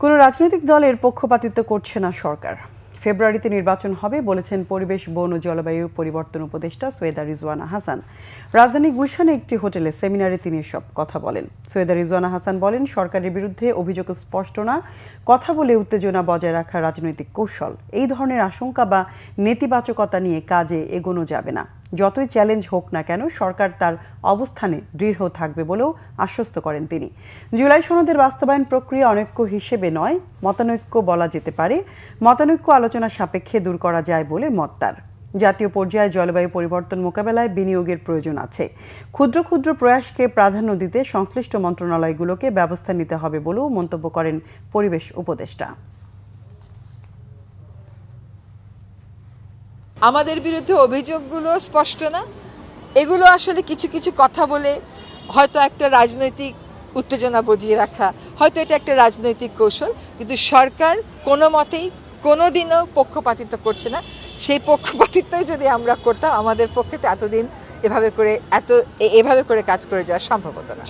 কোনো রাজনৈতিক দলের পক্ষপাতিত্ব করছে না সরকার। ফেব্রুয়ারিতে নির্বাচন হবে, বলেছেন পরিবেশ, বন ও জলবায়ু পরিবর্তন উপদেষ্টা সৈয়দা রিজওয়ানা হাসান। রাজধানী গুলশানে একটি হোটেলে সেমিনারে তিনি এসব কথা বলেন। সৈয়দা রিজওয়ানা হাসান বলেন, সরকারের বিরুদ্ধে অভিযোগ স্পষ্ট না, কথা বলে উত্তেজনা বজায় রাখা রাজনৈতিক কৌশল। এই ধরনের আশঙ্কা বা নেতিবাচকতা নিয়ে কাজে এগোনো যাবে না। যতই চ্যালেঞ্জ হোক না কেন, সরকার তার অবস্থানে দৃঢ় থাকবে বলেও আশ্বস্ত করেন তিনি। জুলাই সনদের বাস্তবায়ন প্রক্রিয়া অনৈক্য হিসেবে নয়, মতানৈক্য বলা যেতে পারে। মতানৈক্য আলোচনা সাপেক্ষে দূর করা যায় বলে মত তার। জাতীয় পর্যায়ে জলবায়ু পরিবর্তন মোকাবেলায় বিনিয়োগের প্রয়োজন আছে। ক্ষুদ্র ক্ষুদ্র প্রয়াসকে প্রাধান্য দিতে সংশ্লিষ্ট মন্ত্রণালয়গুলোকে ব্যবস্থা নিতে হবে বলেও মন্তব্য করেন পরিবেশ উপদেষ্টা। আমাদের বিরুদ্ধে অভিযোগগুলো স্পষ্ট না। এগুলো আসলে কিছু কিছু কথা বলে হয়তো একটা রাজনৈতিক উত্তেজনা বজিয়ে রাখা, হয়তো এটা একটা রাজনৈতিক কৌশল, কিন্তু সরকার কোনো মতেই কোনো দিনও পক্ষপাতিত্ব করছে না। সেই পক্ষপাতিত্বই যদি আমরা করতাম, আমাদের পক্ষে এতদিন এভাবে করে, এত এভাবে করে কাজ করে যাওয়া সম্ভব হতো না।